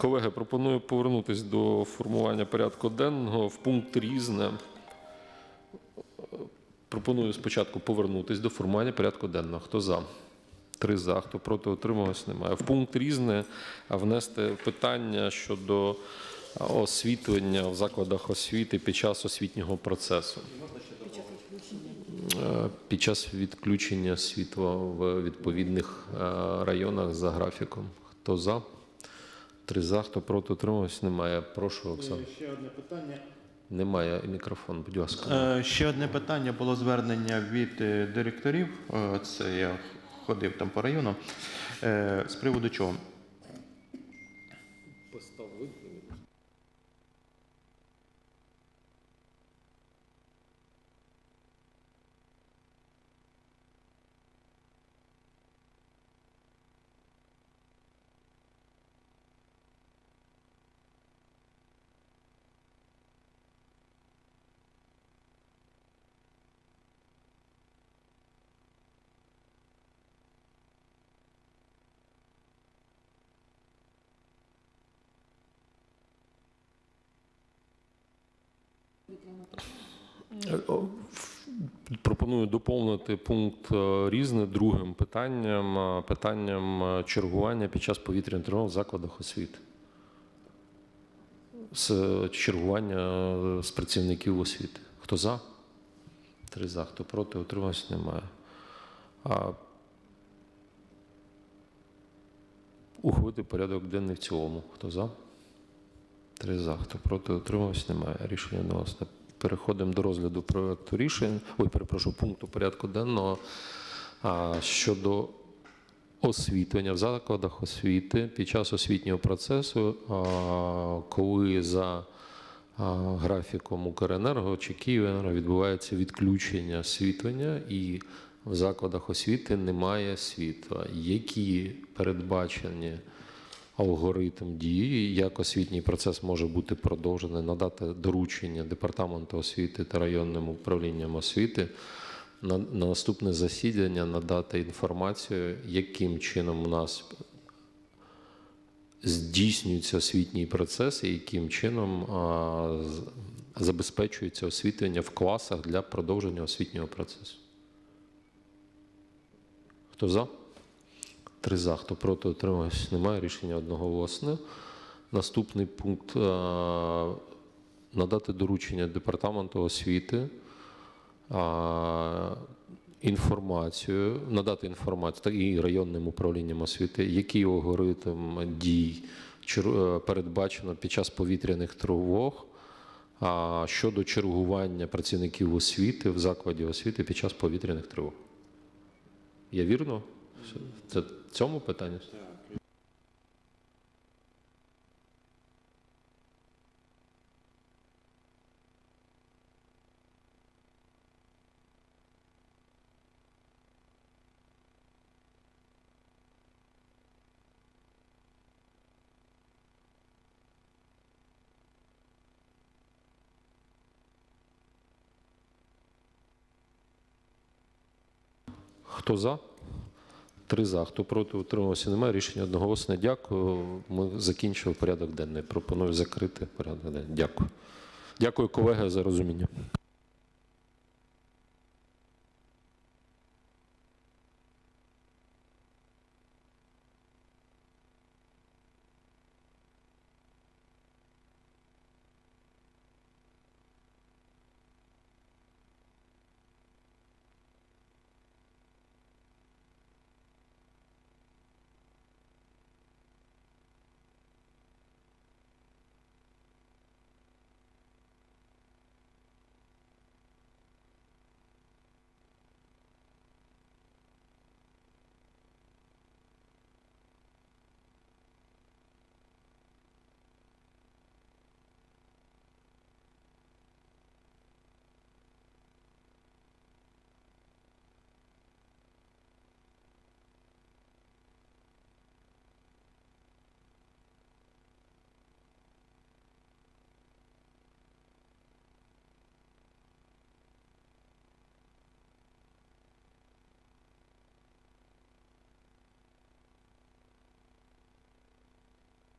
Колеги, пропоную повернутися до формування порядку денного в пункт різне. Пропоную спочатку повернутися до формування порядку денного. Хто за? Три за. Хто проти утримувався? Немає. В пункт різне внести питання щодо освітлення в закладах освіти під час освітнього процесу. Е, Під час відключення світла в відповідних е, районах за графіком. Хто за? Три за, хто проти утримувався? Немає. Прошу, Оксана. Ще одне питання. Немає мікрофон, будь ласка. Е, Ще одне питання було звернення від е, директорів. Е, Це я ходив там по району. Е, З приводу чого? Пропоную доповнити пункт е, різне другим питанням, е, питанням е, чергування під час повітряних тривог в закладах освіти. З е, чергування е, з працівників освіти. Хто за? Три за. Хто проти? Утримався? Немає. А ухвалити порядок денний в цілому. Хто за? Три за. Хто проти? Утримався? Немає. Рішення одноголосне. Переходимо до розгляду проекту рішень. Ой, перепрошую, пункту порядку денного а, щодо освітлення в закладах освіти під час освітнього процесу, коли за графіком Укренерго чи Київенерго відбувається відключення освітлення і в закладах освіти немає світла. Які передбачені алгоритм дії, як освітній процес може бути продовжений, надати доручення департаменту освіти та районним управлінням освіти на, на наступне засідання надати інформацію, яким чином у нас здійснюється освітній процес і яким чином а, забезпечується освітлення в класах для продовження освітнього процесу. Хто за? Три за. Хто проти утримався? Немає. Рішення одноголосне. Наступний пункт е, надати доручення департаменту освіти. е, Інформацію, надати інформацію та і районним управлінням освіти, який алгоритм дій е, передбачено під час повітряних тривог щодо чергування працівників освіти в закладі освіти під час повітряних тривог. Я вірно? Це цьому питанні? Хто за? Три за. Хто проти утримався? Немає. Рішення одноголосне. Дякую. Ми закінчили порядок денний. Пропоную закрити порядок денний. Дякую. Дякую, колеги, за розуміння.